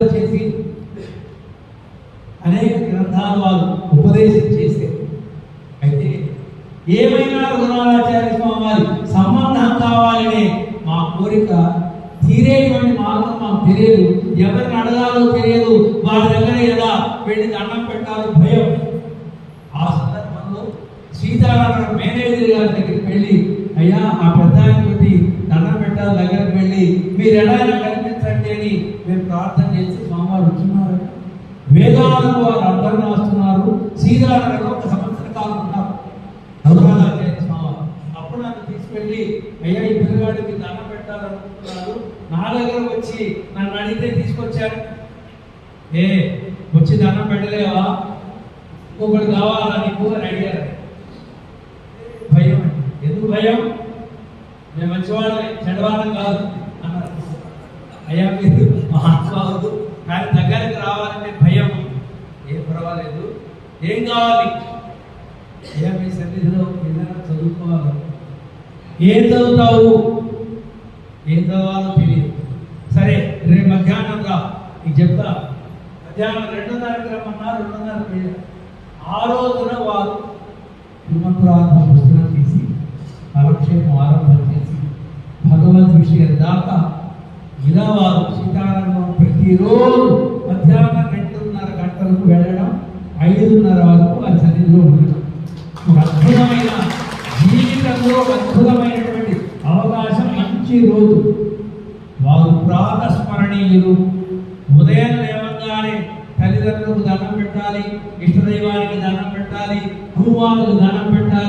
చేసి అనేక గ్రంథాలు వారు ఉపదేశం చేస్తే అయితే ఏమైనా రఘునాథాచార్య స్వామి వారి సంబంధం కావాలనే మా కోరిక తీరేటువంటి మార్గం మాకు తెలియదు. ఎవరిని అడగాలో తెలియదు. వారి దగ్గర ఎలా వెళ్ళి దండం పెట్టాలో భయం. ఆ సందర్భంలో సీతారామన్ మేనేజర్ గారి దగ్గరికి వెళ్ళి అయ్యా ఆ పెద్ద దండం పెట్టాలి దగ్గరికి వెళ్ళి మీరు ఎలా తేదీ అని మేము ప్రార్థన చేసి స్వామివారు వచ్చినారు. వేదాలకు వారు అర్థం రాస్తున్నారు సీతారామన్ ఒక సంవత్సర కాలం ఉన్నారు. స్వామి అప్పుడు నన్ను తీసుకెళ్ళి అయ్యా ఈ పిల్లవాడికి దండం పెట్టాలనుకుంటున్నారు. నా దగ్గర వచ్చి నన్ను అడిగితే తీసుకొచ్చారు. ఏ వచ్చి దానం పెట్టలేవా? ఇంకొకటి కావాలా నీకు? అని అడిగారు. భయం ఎందుకు భయం? మేము మంచివాళ్ళని చెడవాళ్ళం కాదు. అయ్యా మీరు మహాత్మావుడు కానీ దగ్గరికి రావాలంటే భయం. ఏం పర్వాలేదు. ఏం కావాలి? అయ్యా మీ సన్నిధిలో ఏదైనా చదువుకోవాలి? ఏం చదువుతావు? ఏం చదవాలో తెలియదు. సరే రేపు మధ్యాహ్నం రా. నీకు చెప్తా. మధ్యాహ్నం రెండున్నరకి రమ్మన్నారు రెండున్నరకు వెళ్ళారు ఆ రోజున వారు తిరుమంతురాత్మ పుస్తకం తీసి కాలక్షేపం ఆరంభం చేసి భగవద్ విషయం దాకా ప్రతిరోజు మధ్యాహ్నం రెండున్నర గంటలకు వెళ్ళడం ఐదున్నర వరకు ఆ సన్నిధిలో ఉండడం. ఒక అద్భుతమైన జీవితంలో అద్భుతమైనటువంటి అవకాశం మంచి రోజు. వారు ప్రాతస్మరణీయులు. ఉదయం లేవగానే తల్లిదండ్రులకు దండం పెట్టాలి ఇష్టదైవానికి దండం పెట్టాలి భూమాలకు దండం పెట్టాలి.